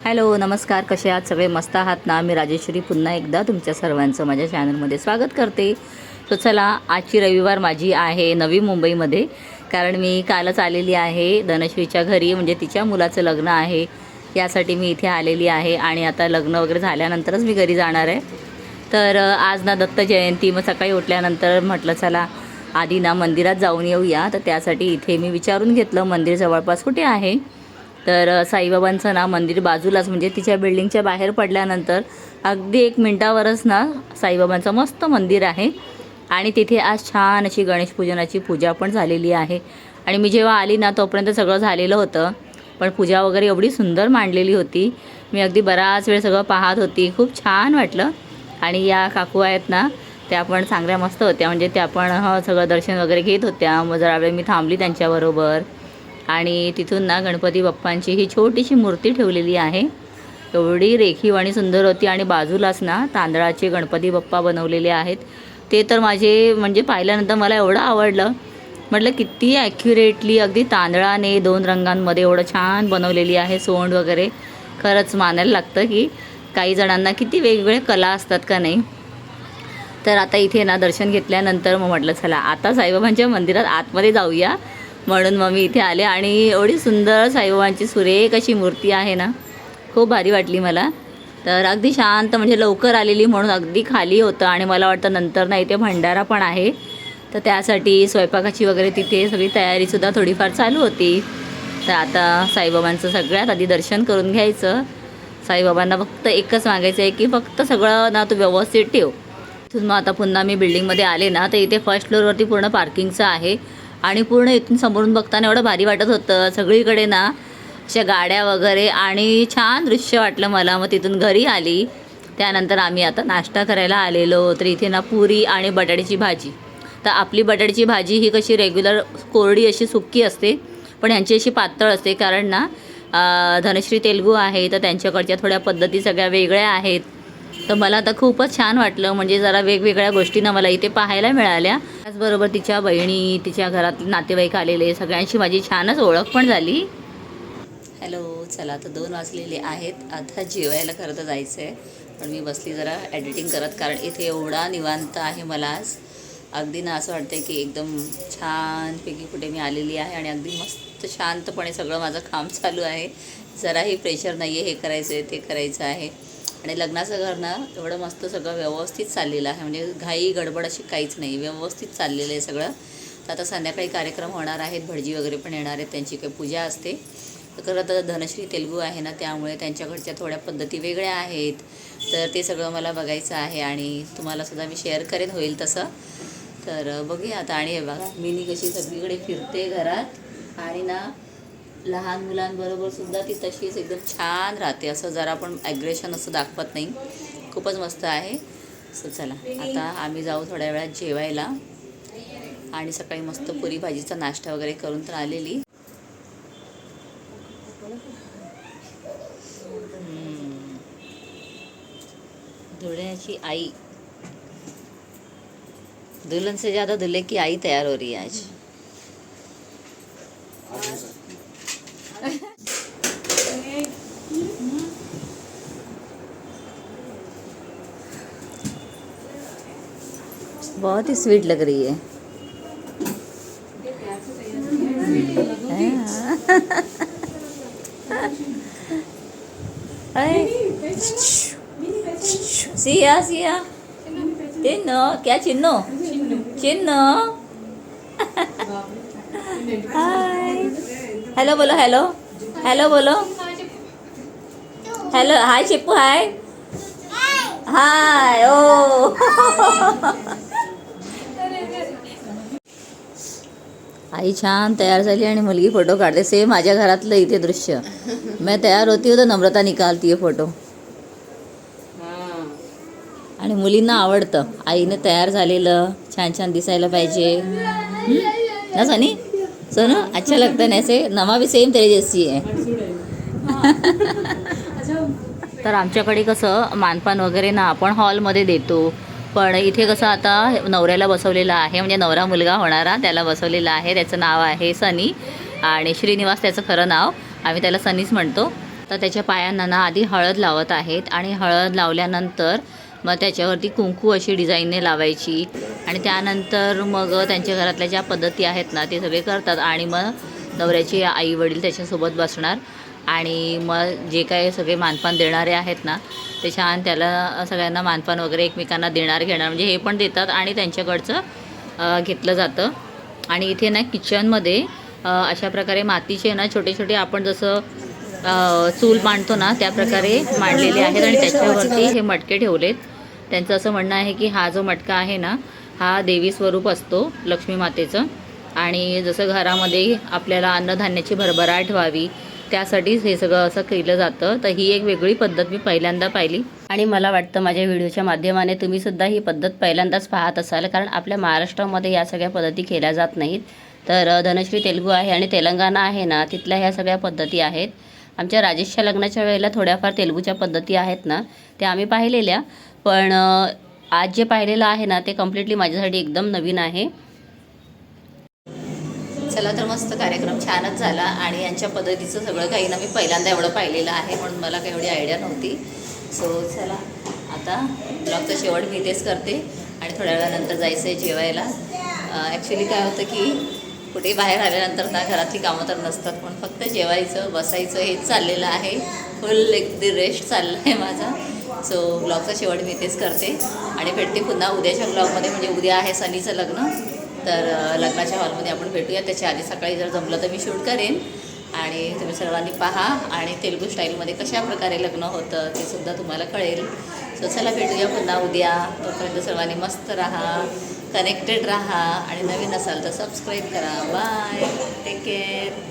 Hello नमस्कार. कसे आहात? सगळे मस्त आहात ना? मी राजेश्वरी पुन्हा एकदा तुमच्या सर्वांचं माझ्या चॅनलमध्ये स्वागत करते. तो चला आजची रविवार माझी आहे नवी मुंबईमध्ये. कारण मी कालच आलेली आहे धनश्रीच्या घरी म्हणजे तिच्या मुलाचं लग्न आहे. यासाठी मी इथे आलेली आहे आणि आता लग्न वगैरे झाल्यानंतरच मी घरी जाणार आहे. तर आज ना दत्त जयंती. मग सकाळी उठल्यानंतर म्हटलं चला आधी ना मंदिरात जाऊन येऊया. तर त्यासाठी इथे मी विचारून घेतलं मंदिर जवळपास कुठे आहे? तर साईबाबांचं ना मंदिर बाजूलाच म्हणजे तिच्या बिल्डिंगच्या बाहेर पडल्यानंतर अगदी एक मिनटावरच ना साईबाबांचं मस्त मंदिर आहे. आणि तिथे आज छान अशी गणेश पूजनाची पूजा पण झालेली आहे. आणि मी जेव्हा आली ना तोपर्यंत सगळं झालेलं होतं. पण पूजा वगैरे एवढी सुंदर मांडलेली होती. मी अगदी बराच वेळ सगळं पाहत होती. खूप छान वाटलं. आणि या काकू आहेत ना त्या पण चांगल्या मस्त होत्या. म्हणजे त्या पण सगळं दर्शन वगैरे घेत होत्या. मग जरा वेळ मी थांबली त्यांच्याबरोबर. आणि तिथून ना गणपती बाप्पांची ही छोटीशी मूर्ती ठेवलेली आहे. एवढी रेखीव आणि सुंदर होती आणि बाजूलाच ना तांदळाचे गणपती बाप्पा बनवलेले आहेत. ते तर माझे म्हणजे पाहिल्यानंतर मला एवढं आवडलं. म्हटलं किती ॲक्युरेटली अगदी तांदळाने दोन रंगांमध्ये एवढं छान बनवलेली आहे सोंड वगैरे. खरंच मानायला लागतं की काही जणांना किती वेगवेगळ्या कला असतात का नाही. तर आता इथे ना दर्शन घेतल्यानंतर मग म्हटलं चला आता साईबाबांच्या मंदिरात आतमध्ये जाऊया. म्हणून मग मी इथे आले. आणि एवढी सुंदर साईबाबांची सुरेख अशी मूर्ती आहे ना खूप भारी वाटली मला. तर अगदी शांत म्हणजे लवकर आलेली म्हणून अगदी खाली होतं. आणि मला वाटतं नंतर ना इथे भंडारा पण आहे. तर त्यासाठी स्वयंपाकाची वगैरे तिथे सगळी तयारीसुद्धा थोडीफार चालू होती. तर आता साईबाबांचं सगळ्यात आधी दर्शन करून घ्यायचं. साईबाबांना फक्त एकच मागायचं आहे की फक्त सगळं ना तू व्यवस्थित ठेव. तिथून मग आता पुन्हा मी बिल्डिंगमध्ये आले ना तर इथे फर्स्ट फ्लोअरवरती पूर्ण पार्किंगचं आहे. आणि पूर्ण इथून समोरून बघताना एवढं भारी वाटत होतं. सगळीकडे ना अशा गाड्या वगैरे आणि छान दृश्य वाटलं मला. मग तिथून घरी आली. त्यानंतर आम्ही आता नाश्ता करायला आलेलो. तर इथे ना पुरी आणि बटाट्याची भाजी. तर आपली बटाट्याची भाजी ही कशी रेग्युलर कोरडी अशी सुक्की असते पण ह्यांची अशी पातळ असते. कारण ना धनश्री तेलगू आहे तर त्यांच्याकडच्या थोड्या पद्धती सगळ्या वेगळ्या आहेत. तर मला आता खूपच छान वाटलं. म्हणजे जरा वेगवेगळ्या गोष्टींना मला इथे पाहायला मिळाल्या. त्याचबरोबर तिच्या बहिणी तिच्या घरातले नातेवाईक आलेले सगळ्यांशी माझी छानच ओळख पण झाली. हॅलो चला आता दोन वाजलेले आहेत. आता जेवायला खरं तर जायचं आहे पण मी बसली जरा एडिटिंग करत कारण इथे एवढा निवांत आहे मला आज. अगदी ना असं वाटतं की एकदम छानपैकी कुठे मी आलेली आहे आणि अगदी मस्त शांतपणे सगळं माझं काम चालू आहे. जराही प्रेशर नाही आहे हे करायचं आहे ते करायचं आहे. आणि लग्नाचं घर ना एवढं मस्त सगळं व्यवस्थित चाललेलं आहे. म्हणजे घाई गडबड अशी काहीच नाही. व्यवस्थित चाललेलं आहे सगळं. तर आता संध्याकाळी कार्यक्रम होणार आहेत. भटजी वगैरे पण येणार आहेत. त्यांची काही पूजा असते. तर खरं तर धनश्री तेलगू आहे ना त्यामुळे त्यांच्याकडच्या थोड्या पद्धती वेगळ्या आहेत. तर ते सगळं मला बघायचं आहे आणि तुम्हाला सुद्धा मी शेअर करेन होईल तसं. तर बघूया आता. आणि हे बघा मिनी कशी सगळीकडे फिरते घरात. आणि ना लहान मुलांबरोबर सुद्धा ती तशीच एकदम छान राहते. असं जरा पण ॲग्रेशन असं दाखवत नाही. खूपच मस्त आहे. सो चला आता आम्ही जाऊ थोड्या वेळात जेवायला. आणि सकाळी मस्त पुरी भाजीचा नाश्ता वगैरे करून तर आलेली. धुळ्याची आई. दुल्हन से ज़्यादा दूल्हे की आई तयार हो रही है आज. बहुत ही स्वीट लग रही है। सिया सिया। चिन्ह क्या चिन्ह चिन्ह हाय हॅलो बोलो हॅलो हॅलो बोलो. Hello hi Chippu hi hi ओ आई छान तयार झाली आणि मुलगी फोटो काढते. सेम माझ्या घरातलं इथे दृश्य. मी तयार होती होतं नम्रता निकालतीये फोटो. आणि मुलींना आवडतं. आईने तयार झालेलं छान छान दिसायला पाहिजे. ना सनी? सोनू अच्छा लगता है ऐसे? नमा भी सेम तेरे जैसी है। तर आमच्याकडे कसं मानपान वगैरे ना आपण हॉलमध्ये देतो. पण इथे कसं आता नवऱ्याला बसवलेलं आहे म्हणजे नवरा मुलगा होणारा त्याला बसवलेला आहे त्याचं नाव आहे सनी आणि श्रीनिवास त्याचं खरं नाव. आम्ही त्याला सनीच म्हणतो. तर त्याच्या पायांना ना आधी हळद लावत आहेत आणि हळद लावल्यानंतर मग त्याच्यावरती कुंकू अशी डिझाईनने लावायची. आणि त्यानंतर मग त्यांच्या घरातल्या ज्या पद्धती आहेत ना ते सगळे करतात. आणि मग नवऱ्याचे आई वडील त्याच्यासोबत बसणार. आणि मग जे काही सगळे मानपान देणारे आहेत ना ते छान त्याला सगळ्यांना मानपान वगैरे एकमेकांना देणार घेणार. म्हणजे हे पण देतात आणि त्यांच्याकडचं घेतलं जातं. आणि इथे ना किचनमध्ये अशा प्रकारे मातीचे ना छोटे छोटे आपण जसं चूल मांडतो ना त्या प्रकारे मांडलेले आहेत. आणि त्याच्यावरती हे मटके ठेवलेत. त्यांचं असं म्हणणं आहे की हा जो मटका आहे ना हा देवी स्वरूप असतो लक्ष्मी मातेचं. आणि जसं घरामध्ये आपल्याला अन्नधान्याची भरभराट व्हावी त्यासाठीच हे सगळं असं केलं जातं. तर ही एक वेगळी पद्धत मी पहिल्यांदा पाहिली. आणि मला वाटतं माझ्या व्हिडिओच्या माध्यमाने तुम्ही सुद्धा ही पद्धत पहिल्यांदाच पाहत असाल कारण आपल्या महाराष्ट्रामध्ये या सगळ्या पद्धती केल्या जात नाहीत. तर धनश्री तेलगू आहे आणि तेलंगणा आहे ना तिथल्या ह्या सगळ्या पद्धती आहेत. आमच्या राजेशच्या लग्नाच्या वेळेला थोड्याफार तेलगूच्या पद्धती आहेत ना त्या आम्ही पाहिलेल्या. पण आज जे पाहिलेलं आहे ना ते कम्प्लिटली माझ्यासाठी एकदम नवीन आहे. चला तर मस्त कार्यक्रम छानच झाला आणि यांच्या पद्धतीचं सगळं काही ना मी पहिल्यांदा एवढं पाहिलेलं आहे म्हणून मला काही एवढी आयडिया नव्हती. सो चला आता ब्लॉगचा शेवट मी तेच करते आणि थोड्या वेळानंतर जायचं आहे जेवायला ॲक्च्युली काय होतं की कुठे बाहेर आल्यानंतर ना घरातली कामं तर नसतात पण फक्त जेवायचं बसायचं हेच चाललेलं आहे. फुल एक रेस्ट चाललं आहे माझा. सो ब्लॉगचा शेवट मी तेच करते. आणि भेटते पुन्हा उद्याच्या ब्लॉगमध्ये म्हणजे उद्या आहे सनीचं लग्न. तर लग्नाच्या हॉलमध्ये आपण भेटूया. त्याच्या आधी सकाळी जर जमलं तर मी शूट करेन. आणि तुम्ही सर्वांनी पहा. आणि तेलुगू स्टाईलमध्ये कशा प्रकारे लग्न होतं ते सुद्धा तुम्हाला कळेल. सो चला भेटूया पुन्हा उद्या. तोपर्यंत सर्वांनी मस्त राहा. कनेक्टेड राहा. आणि नवीन असाल तर सबस्क्राईब करा. Bye take care